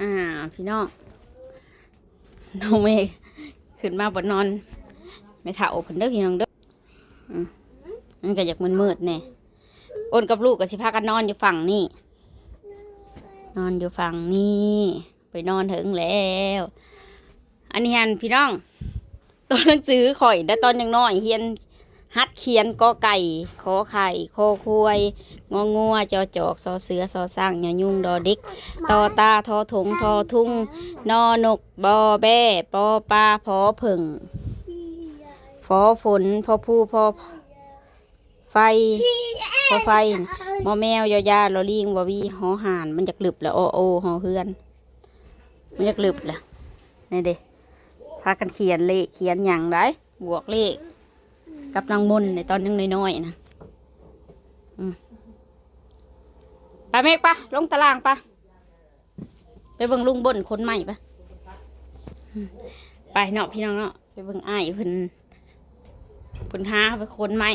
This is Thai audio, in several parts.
อ่า พี่น้องน้องเมฆขึ้นมาบนนอน ไม่ถ่าอกเพิ่นเด้อพี่น้องเด้ออืมมันก็อยากมืดๆแน่โอนกับลูกก็สิพากันนอนอยู่ฝั่งนี่ นอนอยู่ฝั่งนี่ไปนอนถึงแล้ว อันนี้ฮันพี่น้องตัวหนังสือข่อยได้ตอนยังน้อยเฮียน ฮัดเขียนกอไก่ขอไข่โคควายงองัวจอจอกซอเสือซอสร้างยอยุงดอดิกตอตาทอถงทอทุ่ง นอนกบอแบ้ปอปลาพอผึ่งฟอฝนพอผู้พอไฟพอไฟมอแมวยอยาลอลิงวอวีหอหานมันจะกลึบแล้วโอโอหอเฮือน มันจะกลึบแหละนี่เด้พากันเขียนเลขเขียนอย่างไรบวกเลข กับนางมนในตอนยังน้อยๆนะไปเมฆปะลงตารางปะไปเบิ่งลุงบนคนใหม่ปะไปเนาะพี่น้องเนาะไปเบิ่งไอ้เพิ่นเพิ่นหาไปคนใหม่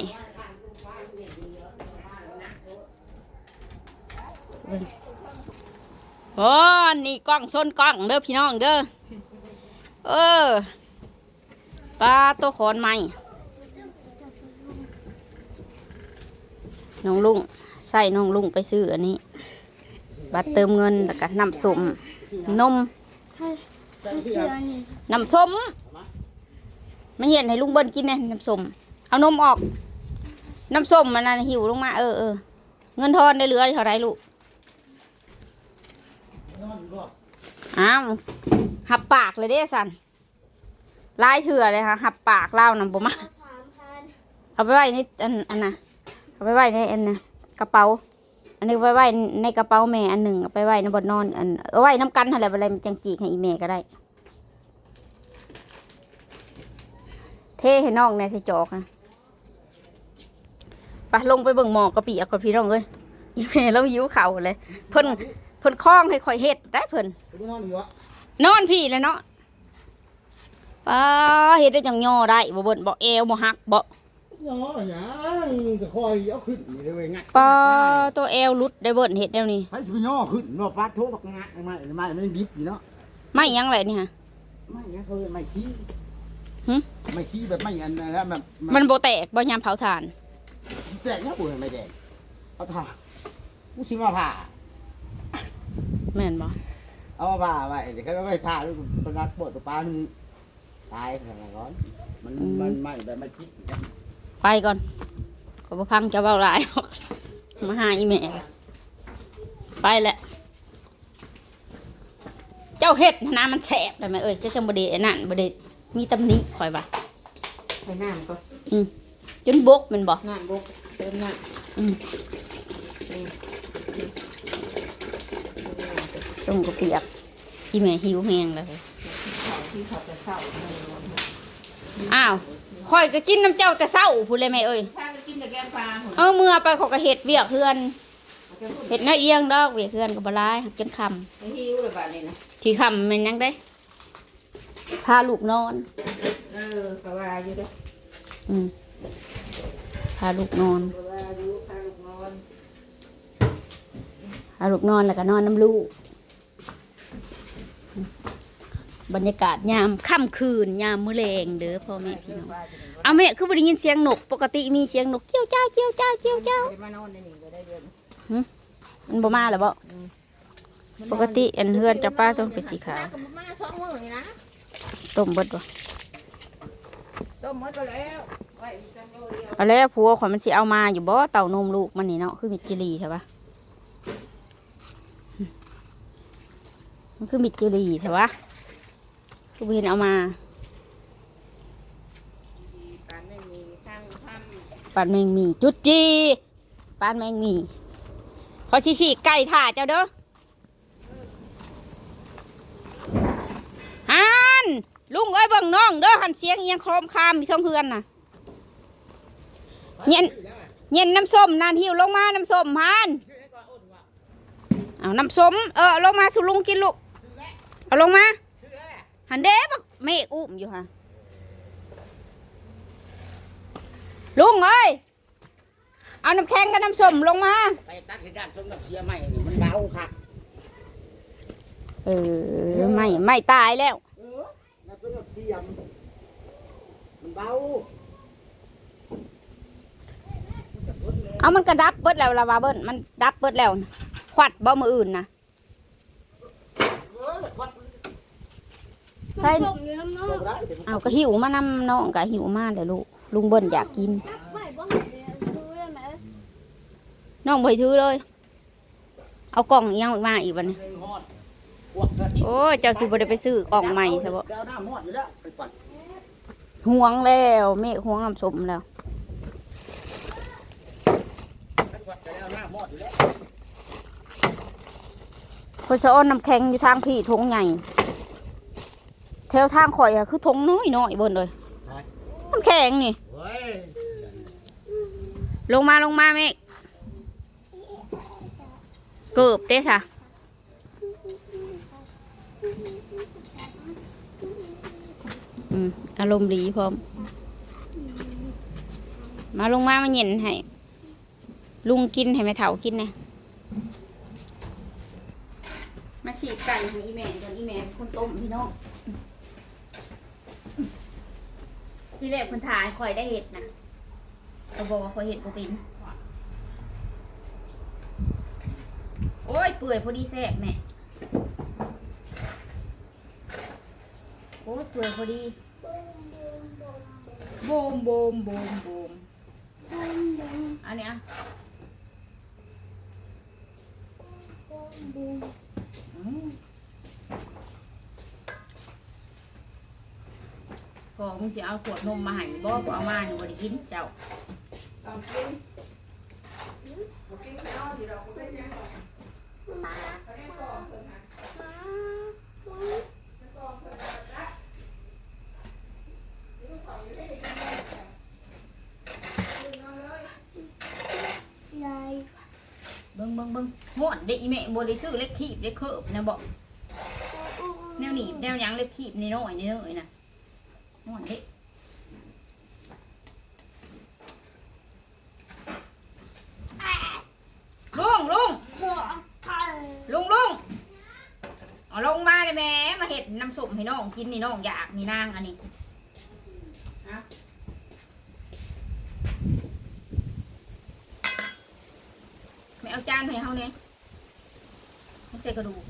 เบิ่งโอ้นี่กล้องส้นกล้องเด้อพี่น้องเด้อเออปลาตัวขอนใหม่ น้องลุงใส่น้องลุงไปซื้ออันนี้ บัตรเติมเงินแล้วก็น้ำส้มนมเสือนี่น้ำส้มมันเย็นให้ลุงเบิ้ลกินแน่น้ำส้มเอานมออก น้ำส้มมันนั่นหิวลงมาเออเออเงินทอนได้เหลือเท่าไรลูกอ้าวหับปากเลยเด้สันลายเถื่อเลยค่ะหับปากเล่านํบ่มาสามพันเอาไปไว้ในอันอันน่ะ เอาไปไว้ในอันนะกระเป๋า อันนี้ไว้ไว้ในกระเป๋าแม่อันหนึ่งเอาไปไว้ในบนนอน อันเอาไว้น้ำกันอะไรอะไรมันจังจีให้อีแม่ก็ได้ เทให้น้องในใส่จอกนะไปลงไปเบิ่งหมอกกะปิเอากับพี่น้องเลยอีแม่เราหิวเข่าเลย เพิ่นเพิ่นคล้องให้ข่อยเฮ็ดได้เพิ่นนอนอยู่วะนอนพี่เลยเนาะป้าเฮ็ดได้จังย่อได้บ่เบิ่นบ่เอวบ่หักบ่ เนาะอย่างก็คอยเอาขึ้นนี่เลยเว้ยงัดป้าตัวเอวหลุดได้เบิ่นเฮ็ดแนวนี้ให้สิไปย่อขึ้นเนาะปลาโทบักงัดไม่ไม่ไม่บิดอยู่เนาะไม่หยังไรนี่ฮะไม่ยังเขาเรียกไม่ซีหึไม่ซีแบบไม่อันนั้นแบบมันโบแตกบ่ยามเผาถ่านแตกเนี่ยปุ๋ยไม่แดงเอาถ่ากูสิมาผ่าแม่นบ่เอามาผ่าไว้เดี๋ยวเขาเอาไปถ่าแล้วปลาปวดตัวปลามันตายขนาดนั้นมันมันไม่แบบไม่จิก ไปก่อนขอบ่พังจะเว้าหลายมาหาอีแม่ไปแหละเจ้าเฮ็ดนะมันแสบได้ไหมเอ้ยเจ้าจังบ่ได้อันนั่นบ่ได้มีตำหนิข่อยว่าไปน้ำก็จนบกแมันบ่น้ำบกเติมน้อืมำตรงก็เปียกอีแม่หิวแห้งแล้วเขาที่เขาจะเศร้า อ้าวข่อยก็กินน้ำเจ้าแต่เช้าพูดเลยแม่เอ้ยถ้าก็กินแต่แกงปลาหุ่นเอาเมื่อไปเขอยก็เฮ็ดเวียกเพื่อนเฮ็ดน้อยเอียงดอกเวียกเพื่อนก็บ่หลายจนค่ำไอ้หิวเลยบ้านนี้นะที่คำมันยังได้พาลูกนอน เออเขาว่าอยู่เด้ออืมพาลูกนอนเขาว่าอยู่พาลูกนอนพาลูกนอนแล้วก็นอนน้ำลูก บรรยากาศยามค่ำคืนยามมื้อแรงเด้อพ่อแม่พี่น้องเอาแม่คือบ่ได้ยินเสียงนก ปกติมีเสียงนกเกี้ยวเจ้าเกี้ยวเจ้าเกี้ยวเจ้ามานอนในนี่ก็ได้เดือนมันบ่มาแล้วบ่ปกติอันเฮือนจะป้าต้องเป็นสีขาวก็มาสองมื้อนี่นะต้มเบิดบ่ต้มหมดไปแล้วไว้จังเดียวเอาแล้วผัวข่อยมันสิเอามาอยู่บ่เต่านมลูกมันนี่เนาะคือมิดจิรีใช่ปะมันคือมิดจิรีใช่ปะ คือบ่เห็นเอามาการไม่มีทั้งทปานแมงมีจุดจีปานแมงมีขอชี้ๆไก่ถ่าเจ้าเด้อฮันลุงเอ้ยเบิ่งน้องเด้อหันเสียงเอียงโครมคามมีช่องเพื่อนน่ะเย็นเย็นน้ำส้มนานหิวลงมาน้ำส้มฮันเอาน้ำส้มเออลงมาสุลุงกินลูกเอาลงมา หันเด้บักเมฆอุ้มอยู่ค่ะ ลุงเอ้ย เอาน้ำแข็งกับน้ำส้มลงมา ไปตัดที่ด้านส้มกับเชียร์ใหม่นี่มันเบาครับเออไม่ไม่ตายแล้ว เออนั่นเป็นแบบเสียมมันเบาเอามันกระดับเบิดแล้วละว่าเบิ้นมันดับเบิดแล้วนะควัดบ่มืออื่นนะ เออควัด ใช่เอาวได้เดี๋ยวมันเอาก็หิวมานำน้องก็หิวมาเดี๋ยวลูกลุงเบิ้นอยากกินน่องไปถือเลย เอากล่องอีกอยังมาอีกวันนี้เองโอ้เจ้าสิบได้ไปซื้อกล่องใหม่ซะบ่ห่วงแล้วเมฆห่วงน้ำสมแล้วไปปัดเจ้าหน้าฮอดอยู่แล้วเพนสะอ้อนน้ำแข็งอยู่ทางพี่ทงใหญ่ ถวทางข่อยอะคือทงน้อยน้อยๆเบิ้นเลยน้ำแข็งนี่เฮ้ยลงมาลงมาเมฆเกือบเด้สะอืมอารมณ์ดีพร้อม มาลงมามาเย็นให้ ลุงกินให้แม่เถากินนะมาฉีกไก่ให้อีแม่ตอนอีแม่เป็นคนต้มพี่น้อง ที่แรกคนถ่ายคอยได้เห็ดนะเขาบอกว่าคอยเห็ดบ่เป็นโอ้ยเปื่อยพอดีแซ่บแม่โอ้ยเปื่อยพอดีโบมโบมโบมโบมอันเนี้ยอืม พอมึงสิเอาขวดนมมาให้บ่บ่เอามาอยู่บ่ได้กินเจ้าตามกินบ่กินไปนอนสิเราบ่ได้ยังมาเขาได้ก่อนเพิ่นหามาได้ก่อนเพิ่นหาละลูกเขาอยู่ได้กินได้จ้ะกินนอนเลยยายเบิ่งเบิ่งเบิ่งฮ้อนเด็กอีแม่บ่ได้ซื้อเล็กขีบเล็กเคิบนะบอกแนวหนีบแนวหยังเล็กขีบนี่น้อยนี่น้อยนะฮ้อนเด็กลุงลุง หัวไทย ลุงลุงเอาลงมาเลยแม่มาเห็ด น้ำส้มให้น้องกินนี่น้องอยากนี่นางอันนี้ไม่เอาจานให้เขาเนี่ยไม่ใส่กระดูก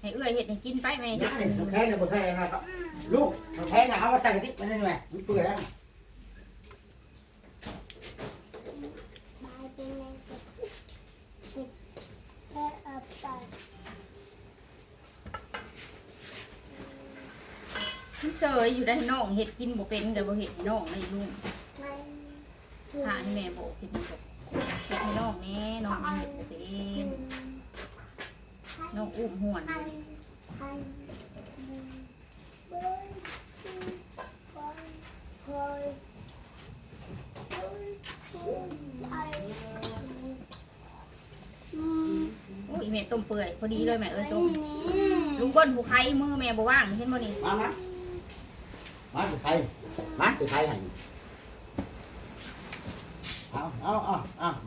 ให้เอื้อยเห็ดให้กินไปแม่ยักษ์เนี่ยน้ำแข็งเนี่ยบ่ใส่นะครับลูกน้ำแข็งน่ะเอามาใส่กระติกมันได้ไหมมันเปื่อยแล้ว ตายเป็นแรงกดติดแค่อับตาย พี่เซยอยู่ ได้น้องเห็ดกินบ่เป็นแต่บ่เห็ดให้น้องในลุงไม่หาให้แม่บอกเห็ดให้บอกเห็ดให้น้องแน่น้องเห็ดบ่เป็นน้องอุ้มห่วนไทยไทยเบิ้ลคอยคอยไทยอืมโอ้ยแม่ต้มเปื่อยพอดีเลยแม่เอ้ยต้มนี่ลุงก้นผู้ใครมือแม่บ่ว่างเห็นบ่นี่มามามาสิใครมาสิใครให้เอาเอาเอาเอาม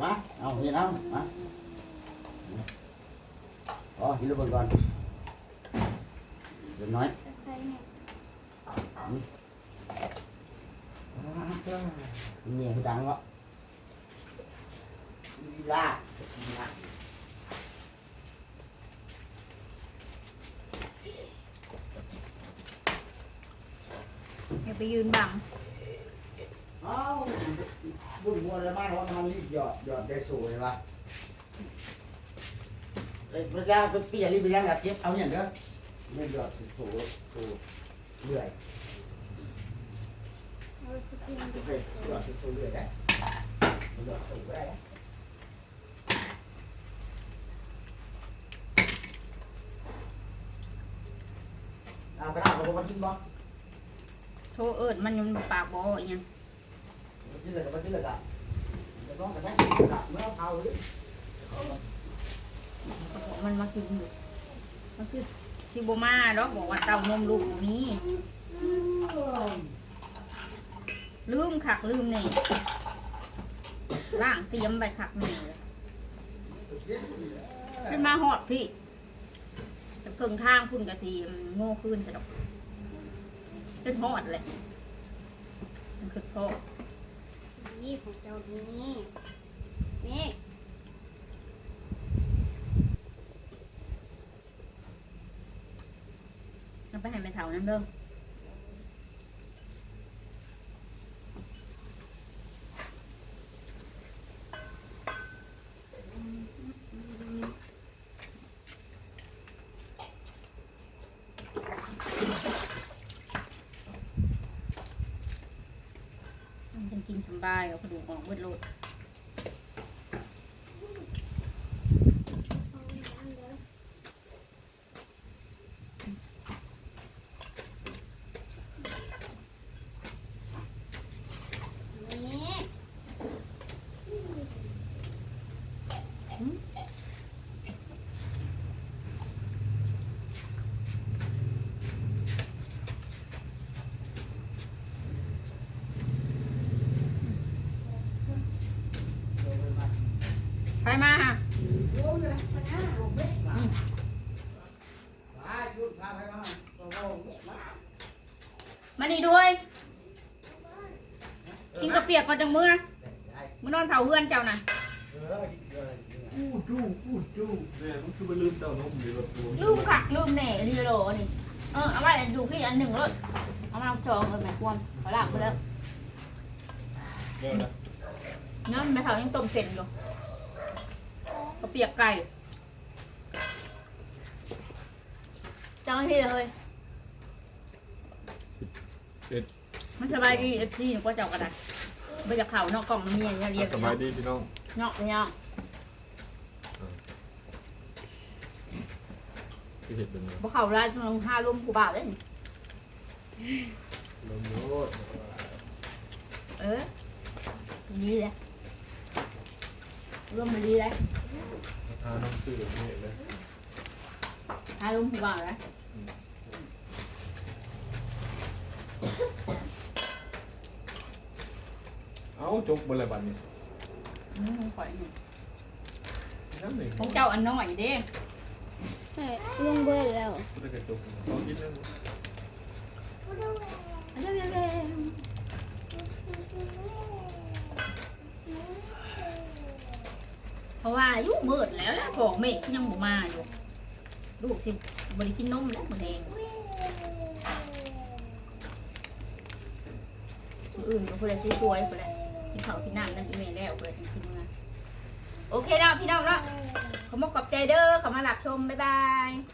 าเอาเห็นเอามาอ๋อหินลูกบอลก่อนเดี๋ยวน้อย ใครเนี่ย เนี่ยคือดังวะลีลาลีลา แม่ ไปยืนบังเอ้าบุญบัวเลยมากว่ามันรีบหยอดหยอดได้สูเลยวะเอ้ยพระเจ้าไปเปลี่ยนรีบไปยังกับเก็บเอาอย่างเด้อเนี่หยอดสูสูสูเรื่อยเราจะกินโอเคหยอดสูสูเรื่อยได้หยอดสูได้เอากระดาษมากินบ่ โทรเอิ้นมันยังปากบ่อีหยัง Chứ là cái là gạo. Để có cái gạo nó thao đấy. มันมากินอยู่มันคือชิโบมาดอกบอกว่าเต้านมลูกบ่มีลืมคักลืมแน่ล่างเตรียมไปคักแน่ยขึ้นมาหอดพี่แต่เครื่องทางพุ่นกะทีโง่ขึ้นสะดอก จนหอดเลยมันคือพ่อนี่ของเจ้านี่นี่เอาไปให้แม่เฒ่านั่นเด้อ มันจะกินสำ บายเอากระดูกออกเบิดโลด นี่ ไปมามานี่ด้วย กินกระเปียกก่อนจังมือนะมือนอนเผาเพื่อนเจ้าน่ะอู้จู้อู้จู้เนี่ยมันคือไปลืมเต้านมอยู่กับตัวลืมขักลืมแหน่รีโหลนี่ เออ เอาไว้ดูพี่อันหนึ่งเลยเอามาจองเออแม่ควมขอลากไปแล้วเดี๋ยวนะน้ำแม่เผายังต้มเส้นอยู่ กระเปียกไก่จังที่เลยเอ็ดมันสบายดีเอฟซีหนูก็เจ้ากระดาษไปจากเขานอกกล่องมันมีอย่างเรียนสบายดีพี่น้องเนาะไปเนาะที่เห็ดเป็นไงพวกเขาไล่ลงห้าลุ่มกูบ่าวเลยลมโยดเออดีเลย ร่วมมาดีเลยทาน้ำซื้อแบบนี้เลยห้าลุ่มกูบ่าวเลยเอ้าจกบนอะไรบ้านนี้อืมข่อยนี่น้ำหนึ่งของเจ้าอันน้อยเด้ลุงเบิดแล้วก็จะกระจกต้องกินนั่น เพราะว่าอายุมืดแล้วแล้วของเมฆยังบ่มาอยู่ลูกสิบริกินนมแล้วหมดแดงอื่นก็คนละไรสวยคนละไรกินข้าวกินน้ำนั่นอีเมลแล้วคนละจริงๆนะโอเคแล้วพี่น้องเนาะขอมกขอบใจเด้อขอมาหลับชม บ๊ายบาย